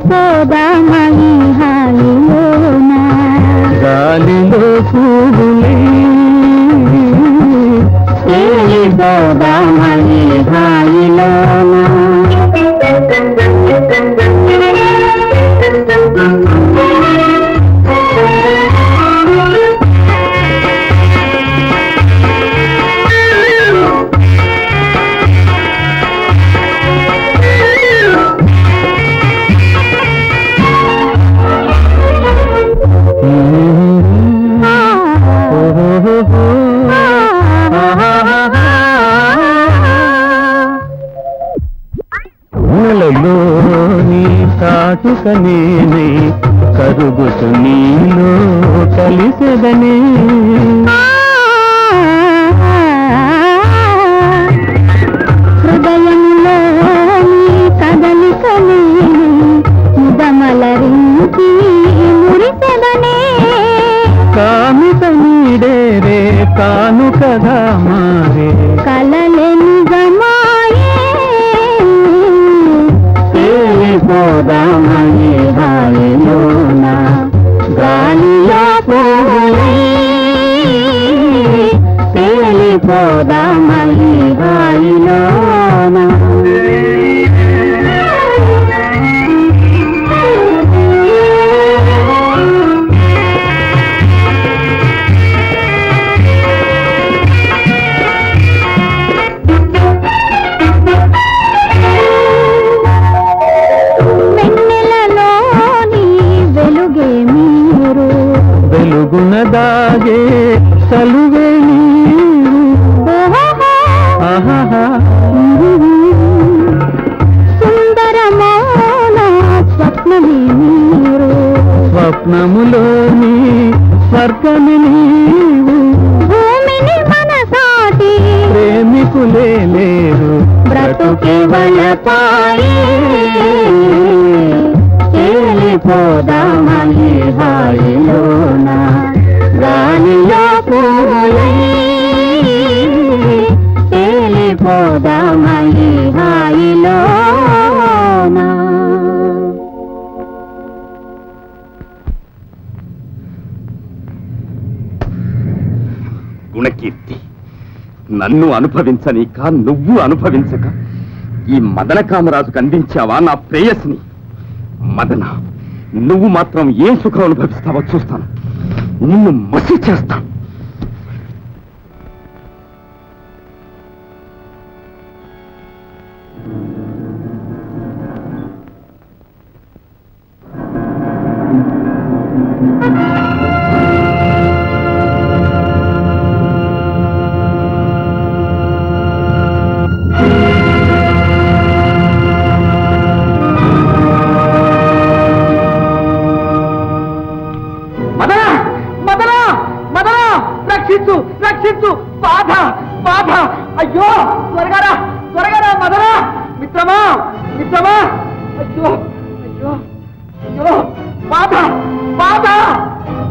తేలిపోదామయి హాయిలోనా గాలిలో పువ్వులై కనుక నేనే కరుగుతు నీలో కలిసెదనే. హృదయంలో కదలికని ముదమలరించి మురిసెదనే. కామిత నీడేరే కాను కదా మారే. போதாமையே బ్రతుకే వలపాయి తేలిపోదామని హాయిలోన గాలిలో పూలై తేలిపోదామని హాయిలోన గుణకీర్తి నన్ను అనుభవించనీక నువ్వు అనుభవించక. ఈ మదన కామరాజుకు అందించావా నా ప్రేయస్ని? మదన నువ్వు మాత్రం ఏం సుఖం అనుభవిస్తావో చూస్తాను. నిన్ను మసి చేస్తాను.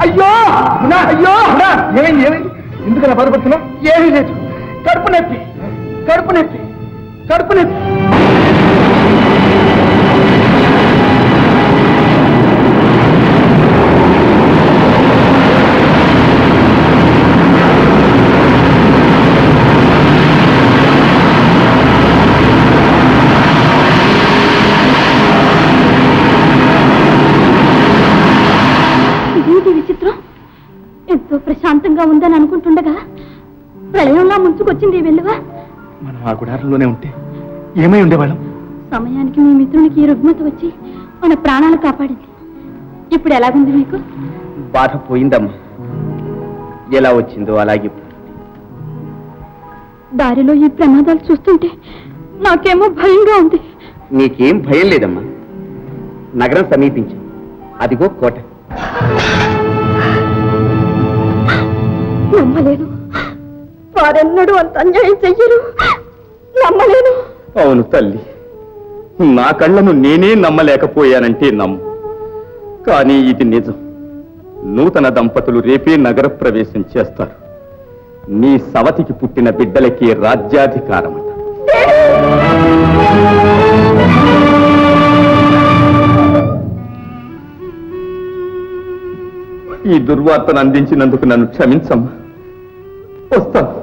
అయ్యో! నా అయ్యో! నా! ఏమైంది ఏమైంది? ఎందుకలా బాధపడుతున్నావు? ఏమీ లేదు. కడుపు నొప్పి. కడుపు నొప్పి. కడుపు నొప్పి. విచిత్రం. ఎంతో ప్రశాంతంగా ఉందని అనుకుంటుండగా ప్రళయంలా ముంచుకొచ్చింది వెల్లువ. మనం ఆ గుడారంలోనే ఉంటే ఏమై ఉండేవాళ్ళం? సమయానికి మీ మిత్రునికి ఈ రుగ్మత వచ్చి మన ప్రాణాలు కాపాడింది. ఇప్పుడు ఎలాగుంది మీకు? బాధ పోయిందమ్మా. ఎలా వచ్చిందో అలాగే దారిలో ఈ ప్రమాదాలు చూస్తుంటే నాకేమో భయంగా ఉంది. నీకేం భయం లేదమ్మా. నగరం సమీపించు అదిగో కోట. నమ్మలేను. వారెన్నడూ అంత అన్యాయం చెయ్యరు. నమ్మలేను. అవును తల్లి నా కళ్ళను నేనే నమ్మలేకపోయానంటే నమ్ము. కానీ ఇది నిజం. నూతన దంపతులు రేపే నగర ప్రవేశం చేస్తారు. నీ సవతికి పుట్టిన బిడ్డలకి రాజ్యాధికారమట. ఈ దుర్వార్తను అందించినందుకు నన్ను క్షమించమ్మా. వస్తాను.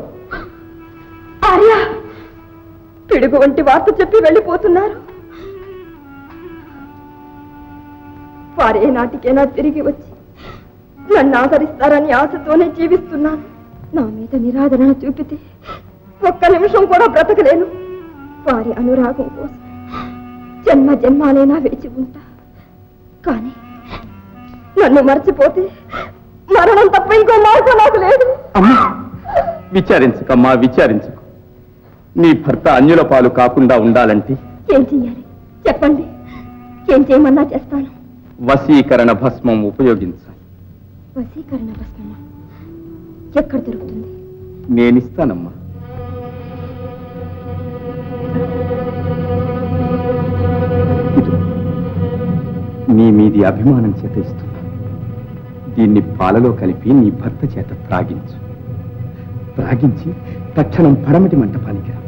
ఆర్య పిడుగు వంటి వార్త చెప్పి వెళ్ళిపోతున్నారు. వారే నాటికైనా తిరిగి వచ్చి నన్ను ఆదరిస్తారని ఆశతోనే జీవిస్తున్నాను. నా మీద నిరాదరణ చూపితే ఒక్క నిమిషం కూడా బ్రతకలేను. వారి అనురాగం కోసం జన్మ జన్మాలైనా వేచి ఉంటా. కానీ నన్ను మర్చిపోతే మరణం తప్ప ఇంకో మార్గం నాకు లేదు. అమ్మా విచారించకమ్మా విచారించకు. నీ భర్త అన్యుల పాలు కాకుండా ఉండాలంటే? ఏం చెయ్యాలి? చెప్పండి. ఏం చేయమన్నా చేస్తాను. వశీకరణ భస్మం ఉపయోగించాలి. వశీకరణ భస్మమా? ఎక్కడ దొరుకుతుంది? నేనిస్తానమ్మా నీ మీది అభిమానం చేత ఇస్తున్నా. దీన్ని పాలలో కలిపి నీ భర్త చేత త్రాగించు. త్రాగించి తక్షణం పడమటి మంటపానికి రా.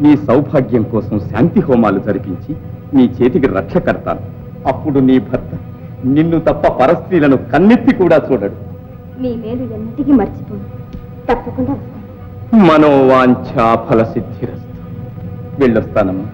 నీ సౌభాగ్యం కోసం శాంతి హోమాలు జరిపించి నీ చేతికి రక్ష కడతాను. అప్పుడు నీ భర్త నిన్ను తప్ప పరస్త్రీలను కన్నెత్తి కూడా చూడడు. మీ మేలు ఎన్నటికీ తప్పకుండా మనోవాంఛా వెళ్ళొస్తానమ్మా.